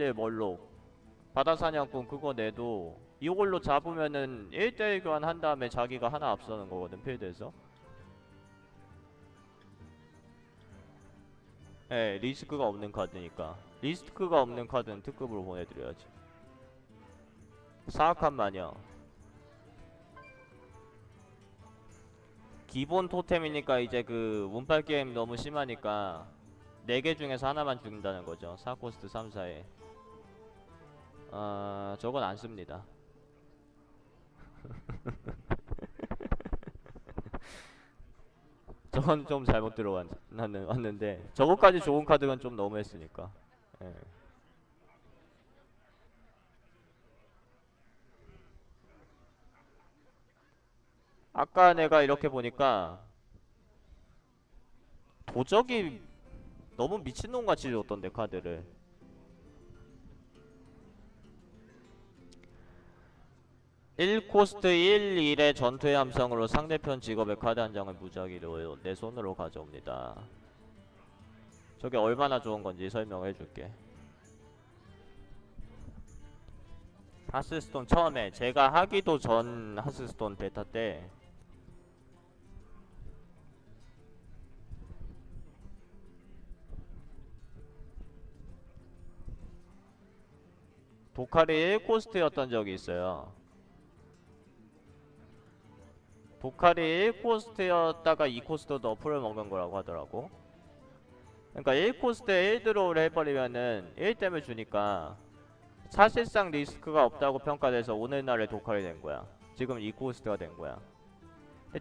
111 멀록 바다사냥꾼 그거 내도 이걸로 잡으면은 1대1 교환 한 다음에 자기가 하나 앞서는 거거든 필드에서. 예 리스크가 없는 카드니까. 리스크가 없는 카드는 특급으로 보내드려야지. 사악한 마녀. 기본 토템이니까 이제 그 운빨 게임 너무 심하니까 4개 중에서 하나만 죽는다는 거죠. 4코스트 3, 4에 아 저건 안 씁니다. 저건 좀 잘못 들어왔는데 저거까지 좋은 카드는 좀 너무했으니까. 예. 아까 내가 이렇게 보니까 도적이 너무 미친놈같이 줬던데 카드를 (1코스트 1, 1의 전투의 함성으로 상대편 직업의 카드 한 장을 무작위로 내 손으로 가져옵니다 저게 얼마나 좋은 건지 설명해 줄게 하스스톤 처음에 제가 하기도 전 하스스톤 베타 때 도칼이 1코스트였던 적이 있어요. 도칼이 1코스트였다가 2코스트 너프를 먹은 거라고 하더라고. 그러니까 1코스트에 1드로우를 해버리면은 1댐을 주니까 사실상 리스크가 없다고 평가돼서 오늘날의 도칼이 된 거야. 지금 2코스트가 된 거야.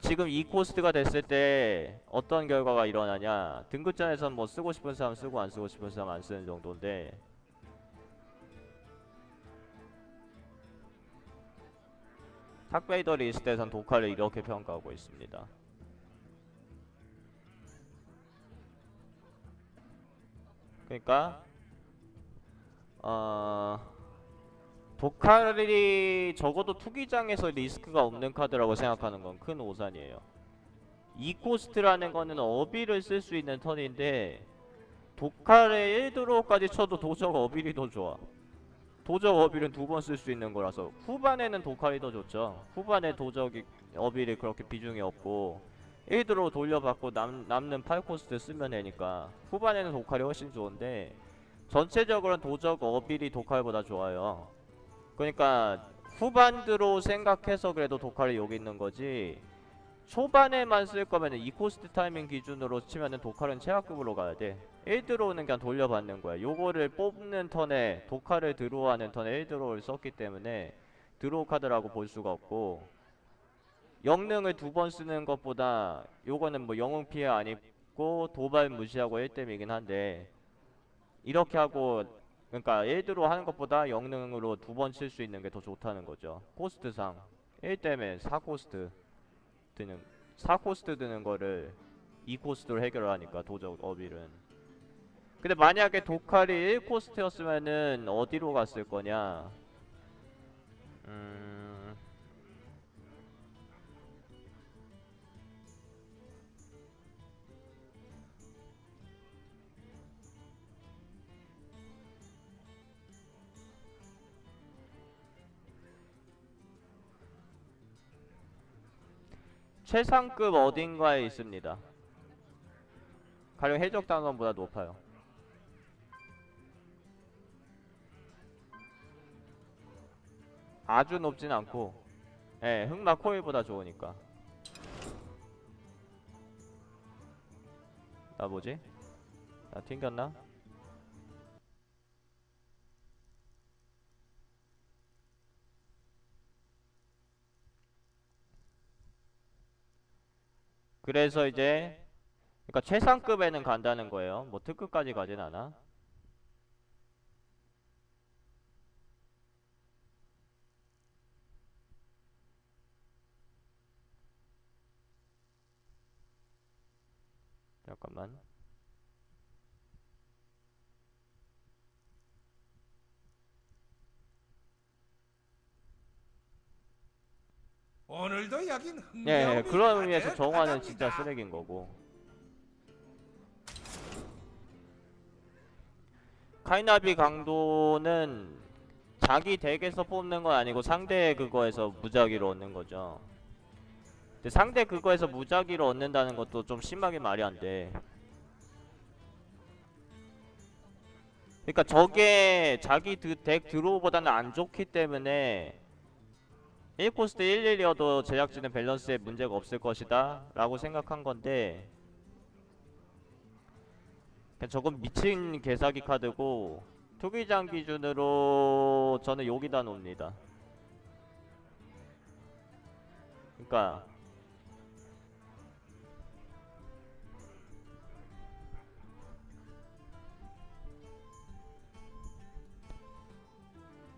지금 2코스트가 됐을 때 어떤 결과가 일어나냐. 등급전에선 뭐 쓰고 싶은 사람 쓰고 안 쓰고 싶은 사람 안 쓰는 정도인데 탁베이더 리스트에선 도칼을 이렇게 평가하고 있습니다. 그러니까 어 도칼이 적어도 투기장에서 리스크가 없는 카드라고 생각하는 건 큰 오산이에요. 2코스트라는 거는 어비를 쓸 수 있는 턴인데 도칼에 1드로우까지 쳐도 도적 어빌이 더 좋아. 도적 어빌은 두 번 쓸 수 있는 거라서 후반에는 도칼이 더 좋죠. 후반에 도적이 어빌이 그렇게 비중이 없고 1드로 돌려받고 남, 남는 8코스트 쓰면 되니까 후반에는 도칼이 훨씬 좋은데 전체적으로는 도적 어빌이 도칼보다 좋아요. 그러니까 후반드로 생각해서 그래도 도칼이 여기 있는 거지 초반에만 쓸 거면은 2코스트 타이밍 기준으로 치면은 도칼은 최하급으로 가야 돼. 1 들어오는 그냥 돌려받는 거야. 요거를 뽑는 턴에 도칼을 드로우하는 턴에 1 드로우를 썼기 때문에 드로우 카드라고 볼 수가 없고 영능을 두 번 쓰는 것보다 요거는 뭐 영웅 피해 안 입고 도발 무시하고 1댐이긴 한데 이렇게 하고 그러니까 1 드로우 하는 것보다 영능으로 두 번 칠 수 있는 게 더 좋다는 거죠. 코스트상 1댐에 4코스트 드는 4코스트 드는 거를 2코스트로 해결하니까 도적 어빌은 근데 만약에 도칼이 1코스트였으면은 어디로 갔을 거냐 음... 최상급 어딘가에 있습니다. 가령 해적 단원보다 높아요. 아주 높진 않고, 예, 흑마 코일보다 좋으니까. 나 뭐지? 나 튕겼나? 그래서 이제 그러니까 최상급에는 간다는 거예요. 뭐 특급까지 가진 않아. 잠깐만. 오늘도 여긴 예, 예 그런 의미에서 정화는. 진짜 쓰레기인 거고. 카이나비 강도는 자기 덱에서 뽑는 건 아니고 상대 그거에서 무작위로 얻는 거죠. 근데 상대 그거에서 무작위로 얻는다는 것도 좀 심하게 말이 안 돼. 그러니까 저게 자기 드- 덱 드로우보다는 안 좋기 때문에 1코스트 11이어도 제작진은 밸런스에 문제가 없을 것이다 라고 생각한 건데 저건 미친 개사기 카드고 투기장 기준으로 저는 여기다 놓습니다 그러니까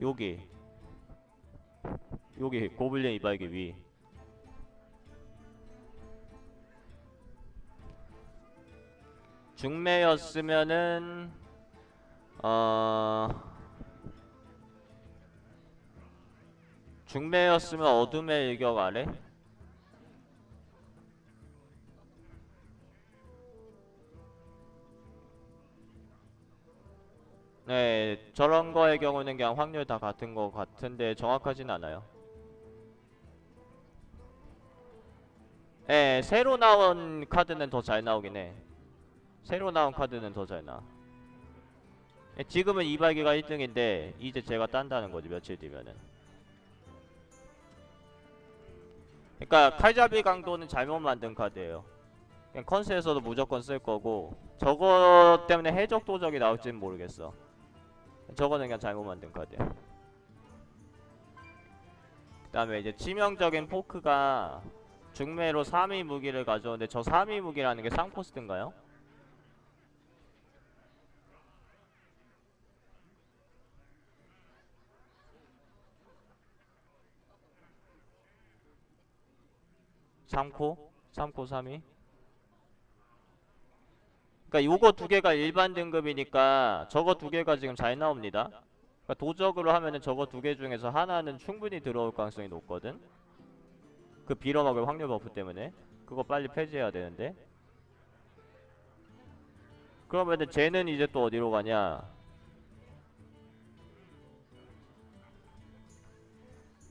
여기 여기 고블린 이발기 위. 중매였으면은 어 중매였으면 어둠의 일격 아래 네 저런 거의 경우는 그냥 확률 다 같은 거 같은데 정확하진 않아요. 예 새로 나온 카드는 더 잘 나오긴 해. 새로 나온 카드는 더 잘 나와 예, 지금은 이발기가 1등인데 이제 제가 딴다는 거지 며칠 뒤면은. 그러니까 칼잡이 강도는 잘못 만든 카드예요. 그냥 컨스에서도 무조건 쓸 거고 저거 때문에 해적 도적이 나올지는 모르겠어 저거는 그냥 잘못 만든 카드야 그 다음에 이제 치명적인 포크가 중매로 3위 무기를 가져오는데 저 3위 무기라는 게 쌍포스트인가요? 삼코 삼코 3위? 그러니까 요거 두 개가 일반 등급이니까 저거 두 개가 지금 잘 나옵니다. 그러니까 도적으로 하면은 저거 두 개 중에서 하나는 충분히 들어올 가능성이 높거든. 그 빌어먹을 확률 버프 때문에 그거 빨리 폐지해야 되는데. 그러면은 쟤는 이제 또 어디로 가냐?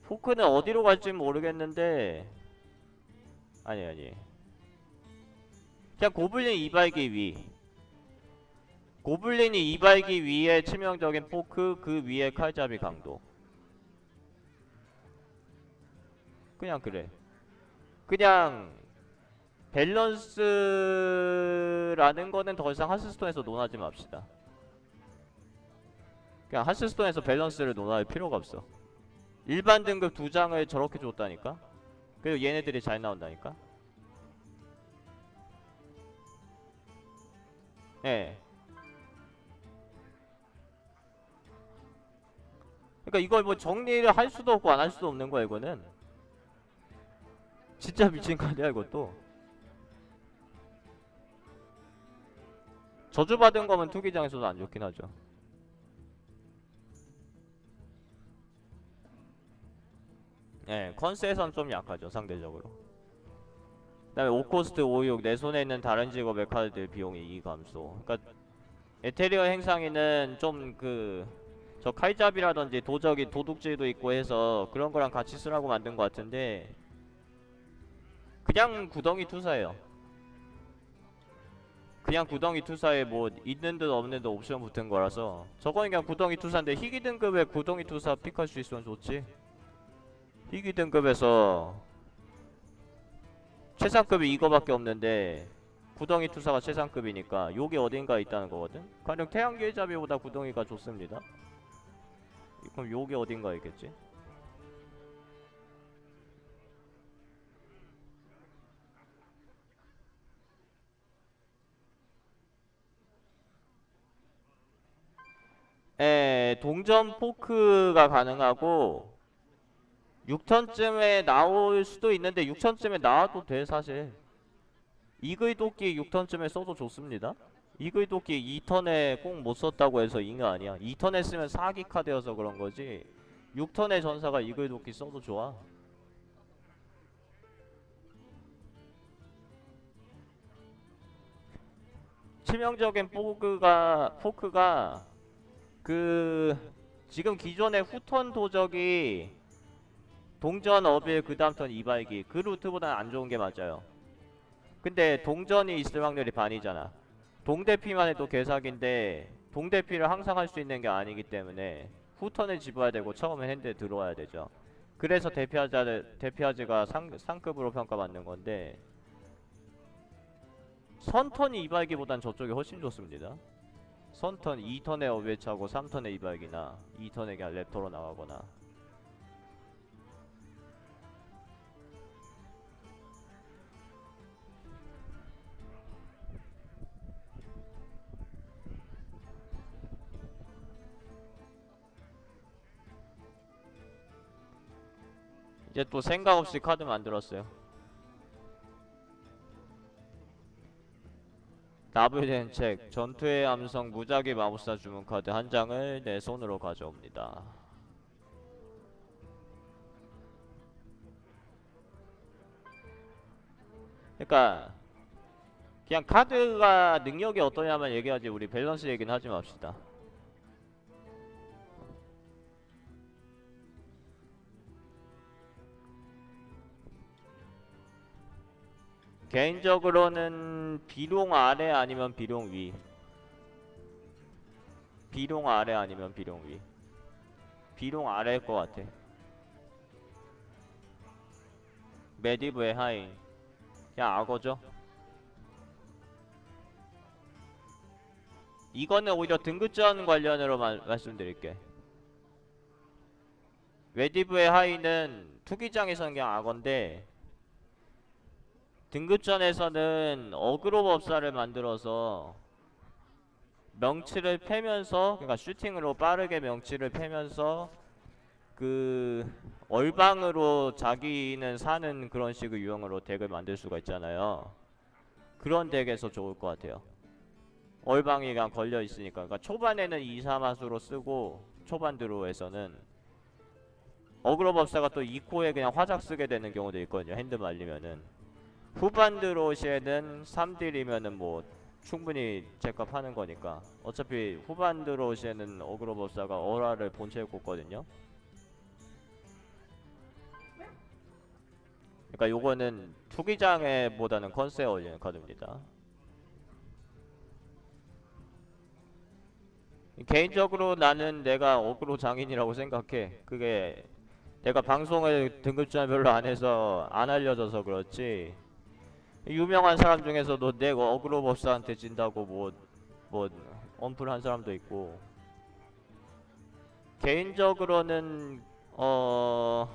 포크는 어디로 갈지 모르겠는데 아니 아니 그냥 고블린 이발기 위. 고블린이 이발기 위에 치명적인 포크 그 위에 칼잡이 강도. 그냥 그래. 그냥 밸런스라는 거는 더 이상 하스스톤에서 논하지 맙시다. 그냥 하스스톤에서 밸런스를 논할 필요가 없어. 일반 등급 두 장을 저렇게 줬다니까? 그리고 얘네들이 잘 나온다니까 예. 그러니까 이걸 뭐 정리를 할 수도 없고 안 할 수도 없는 거야 이거는. 진짜 미친 카드야 이것도. 저주받은 거면 투기장에서도 안 좋긴 하죠. 예, 컨스에선 좀 약하죠 상대적으로. 그다음에 5코스트 56 내 손에 있는 다른 직업의 카드들 비용이 2 감소. 그러니까 에테리어 행상에는 좀 그 저 칼잡이라든지 도적이 도둑질도 있고 해서 그런 거랑 같이 쓰라고 만든 것 같은데 그냥 구덩이 투사예요. 그냥 구덩이 투사에 뭐 있는 듯 없는 듯 옵션 붙은 거라서 저거는 그냥 구덩이 투사인데 희귀 등급에 구덩이 투사 픽할 수 있으면 좋지. 희귀 등급에서 최상급이 이거밖에 없는데 구덩이 투사가 최상급이니까 요게 어딘가에 있다는 거거든? 가령 태양계의 잡이보다 구덩이가 좋습니다. 그럼 요게 어딘가에 있겠지? 에 동전 포크가 가능하고 6턴쯤에 나올 수도 있는데 6턴쯤에 나와도 돼 사실. 이글 도끼 6턴쯤에 써도 좋습니다. 이글 도끼 2턴에 꼭 못 썼다고 해서 잉어 아니야. 2턴에 쓰면 사기 카드여서 그런 거지. 6턴의 전사가 이글 도끼 써도 좋아. 치명적인 포크가 포크가 그 지금 기존의 후턴 도적이 동전 어빌 그 다음 턴 이발기 그 루트보다는 안 좋은 게 맞아요. 근데 동전이 있을 확률이 반이잖아. 동대피만 해도 개사기인데 동대피를 항상 할 수 있는 게 아니기 때문에 후턴을 집어야 되고 처음에 핸드에 들어와야 되죠. 그래서 대피하자 대피하지가 상, 상급으로 평가받는 건데 선턴이 이발기보단 저쪽이 훨씬 좋습니다. 선턴 2턴에 어웨차고 3턴에 이발기나 2턴에 그냥 랩터로 나가거나 이제 또 생각 없이 카드 만들었어요. 나부된 책 전투의 암성 무작위 마법사 주문 카드 한 장을 내 손으로 가져옵니다. 그러니까 그냥 카드가 능력이 어떠냐만 얘기하지 우리 밸런스 얘기는 하지 맙시다. 개인적으로는 비룡 아래 아니면 비룡 위. 비룡 아래 아니면 비룡 위. 비룡 아래일 것 같아. 메디브의 하인. 그냥 악어죠. 이거는 오히려 등급전 관련으로 말, 말씀드릴게. 메디브의 하인은 투기장에서는 그냥 악어인데 등급전에서는 어그로 법사를 만들어서 명치를 패면서 그러니까 슈팅으로 빠르게 명치를 패면서 그 얼방으로 자기는 사는 그런 식의 유형으로 덱을 만들 수가 있잖아요. 그런 덱에서 좋을 것 같아요. 얼방이 그냥 걸려 있으니까. 그러니까 초반에는 2, 3마수로 쓰고 초반 드로에서는 어그로 법사가 또 2코에 그냥 화작 쓰게 되는 경우도 있거든요. 핸드 말리면은. 후반 드로시에는 3딜이면은 뭐 충분히 제값 하는 거니까. 어차피 후반 드로시에는 어그로 법사가 어라를 본체에 꽂거든요. 그러니까 요거는 투기장에 보다는 컨셉에 어울리는 카드입니다. 개인적으로 나는 내가 어그로 장인이라고 생각해. 그게 내가 방송을 등급전 별로 안 해서 안 알려져서 그렇지 유명한 사람 중에서도 내가 어그로 법사한테 진다고 뭐, 뭐, 언플한 사람도 있고. 개인적으로는, 어,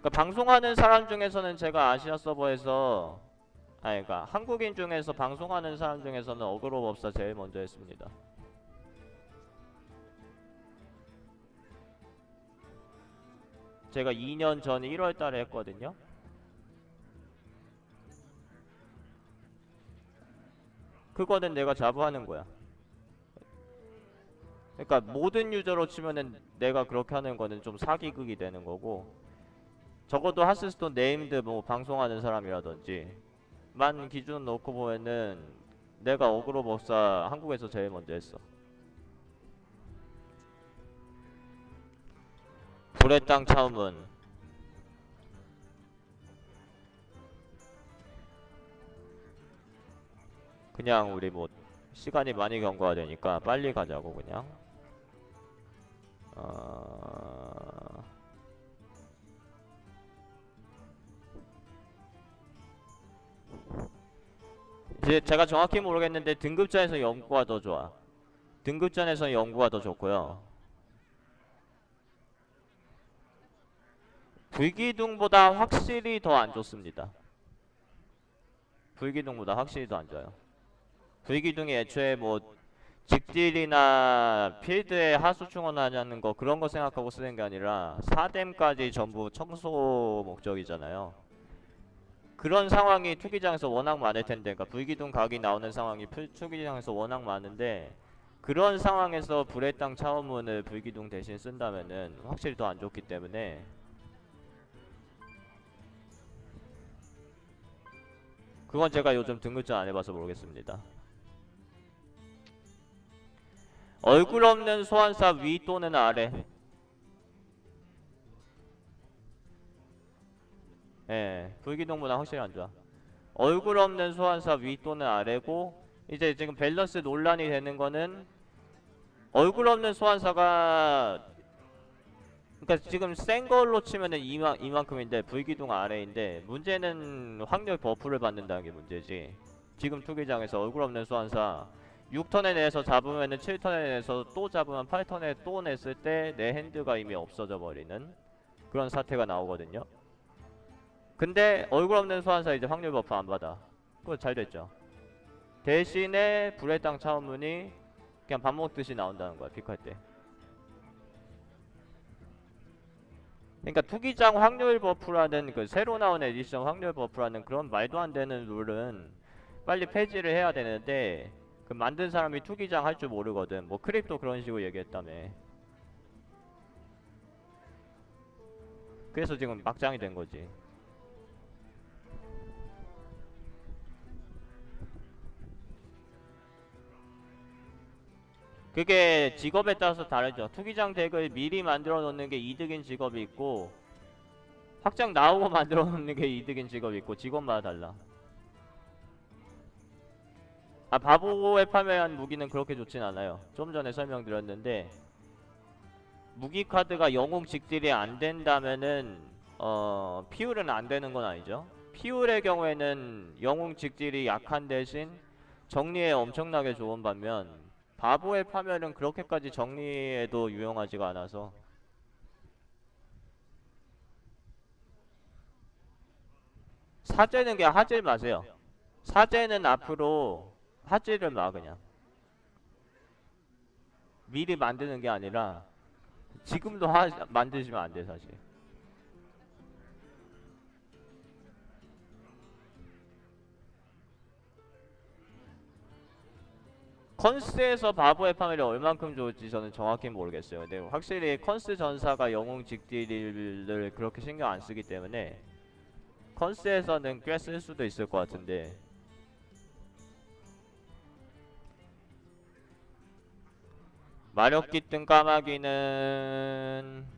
그러니까 방송하는 사람 중에서는 제가 아시아 서버에서, 아니, 그러니까 한국인 중에서 방송하는 사람 중에서는 어그로 법사 제일 먼저 했습니다. 제가 2년 전 1월 달에 했거든요. 그거는 내가 자부하는 거야. 그러니까 모든 유저로 치면은 내가 그렇게 하는 거는 좀 사기극이 되는 거고 적어도 하스스톤 네임드 뭐 방송하는 사람이라든지 만 기준 놓고 보면은 내가 어그로 법사 한국에서 제일 먼저 했어. 불의 땅 차음은 그냥 우리 뭐 시간이 많이 경과가 되니까 빨리 가자고 그냥. 어... 이제 제가 정확히 모르겠는데 등급전에서 연구가 더 좋아. 등급전에서 연구가 더 좋고요. 불기둥보다 확실히 더 안 좋습니다. 불기둥보다 확실히 더 안 좋아요 불기둥이 애초에 뭐 직딜이나 필드에 하수 충원하냐는 거 그런 거 생각하고 쓰는 게 아니라 4댐까지 전부 청소 목적이잖아요. 그런 상황이 투기장에서 워낙 많을 텐데 그러니까 불기둥 각이 나오는 상황이 풀- 투기장에서 워낙 많은데 그런 상황에서 불의 땅 차원문을 불기둥 대신 쓴다면은 확실히 더 안 좋기 때문에 그건 제가 요즘 등급전 안 해봐서 모르겠습니다. 얼굴 없는 소환사 위 또는 아래. 예, 불기둥보다 확실히 안 좋아. 얼굴 없는 소환사 위 또는 아래고 이제 지금 밸런스 논란이 되는 거는 얼굴 없는 소환사가 그러니까 지금 센 걸로 치면은 이만 이만큼인데 불기둥 아래인데 문제는 확률 버프를 받는다는 게 문제지. 지금 투기장에서 얼굴 없는 소환사 6턴에 내서 잡으면은 7턴에 내서 또 잡으면 8턴에 또 냈을 때 내 핸드가 이미 없어져 버리는 그런 사태가 나오거든요. 근데 얼굴 없는 소환사 이제 확률 버프 안 받아. 그거 잘 됐죠. 대신에 불의 땅 차원문이 그냥 밥 먹듯이 나온다는 거야 픽할 때. 그러니까 투기장 확률 버프라는 그 새로 나온 에디션 확률 버프라는 그런 말도 안 되는 룰은 빨리 폐지를 해야 되는데 그 만든 사람이 투기장 할 줄 모르거든. 뭐 크립도 그런 식으로 얘기했다며. 그래서 지금 막장이 된 거지. 그게 직업에 따라서 다르죠. 투기장 덱을 미리 만들어 놓는 게 이득인 직업이 있고 확장 나오고 만들어 놓는 게 이득인 직업이 있고 직업마다 달라. 아 바보에 판매한 무기는 그렇게 좋진 않아요. 좀 전에 설명드렸는데 무기 카드가 영웅 직딜이 안 된다면은 어 피울은 안 되는 건 아니죠. 피울의 경우에는 영웅 직딜이 약한 대신 정리에 엄청나게 좋은 반면 바보의 파멸은 그렇게까지 정리에도 유용하지가 않아서 사제는 그냥 하질 마세요. 사제는 앞으로 하지를 마 그냥 미리 만드는 게 아니라 지금도 하, 만드시면 안 돼 사실. 컨스에서 바보의 파멸이 얼만큼 좋을지 저는 정확히 모르겠어요. 근데 확실히 컨스 전사가 영웅 직딜을 그렇게 신경 안 쓰기 때문에 컨스에서는 꽤 쓸 수도 있을 것 같은데 마력 깃든 까마귀는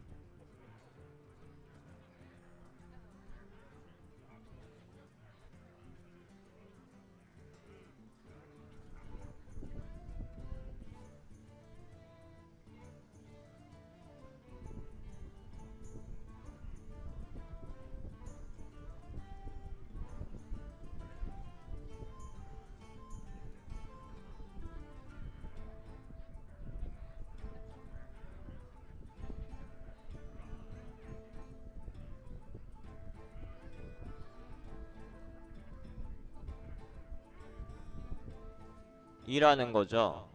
일하는 거죠.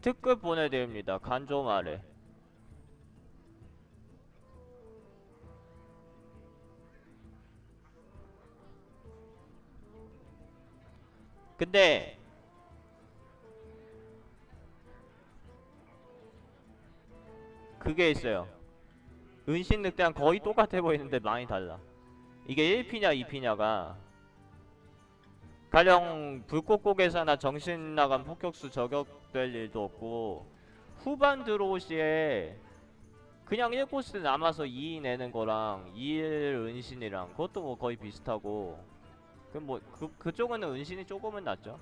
특급 보내드립니다. 간좀 아래. 근데 그게 있어요. 은신 늑대랑 거의 똑같아 보이는데 많이 달라. 이게 1피냐 2피냐가 가령 불꽃고개사나 정신 나간 폭격수 저격될 일도 없고 후반 드로우시에 그냥 1코스 남아서 2 내는 거랑 2일 은신이랑 그것도 뭐 거의 비슷하고 그뭐 그, 그쪽은 은신이 조금은 낫죠.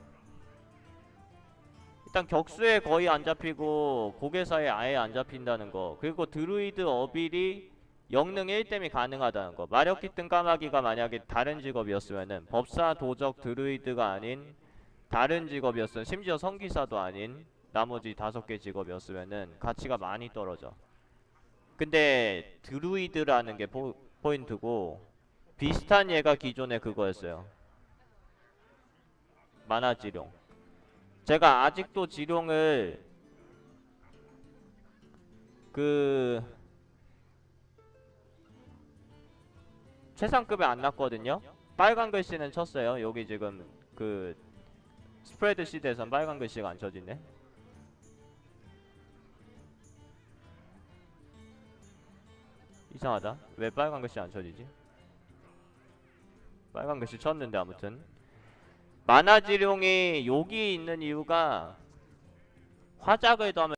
일단 격수에 거의 안 잡히고 고개사에 아예 안 잡힌다는 거. 그리고 드루이드 어빌이 영능 1댐이 가능하다는 거. 마력 깃든 까마귀가 만약에 다른 직업이었으면은 법사 도적 드루이드가 아닌 다른 직업이었으면 심지어 성기사도 아닌 나머지 다섯 개 직업이었으면은 가치가 많이 떨어져. 근데 드루이드라는 게 포, 포인트고 비슷한 얘가 기존에 그거였어요. 만화 지룡. 제가 아직도 지룡을 그 최상급에 안 났거든요. 빨간 글씨는 쳤어요. 여기 지금 그 스프레드 시드에선 빨간 글씨가 안 쳐지네. 이상하다. 왜 빨간 글씨 안 쳐지지? 빨간 글씨 쳤는데 아무튼 만화지룡이 여기 있는 이유가 화작을 더하면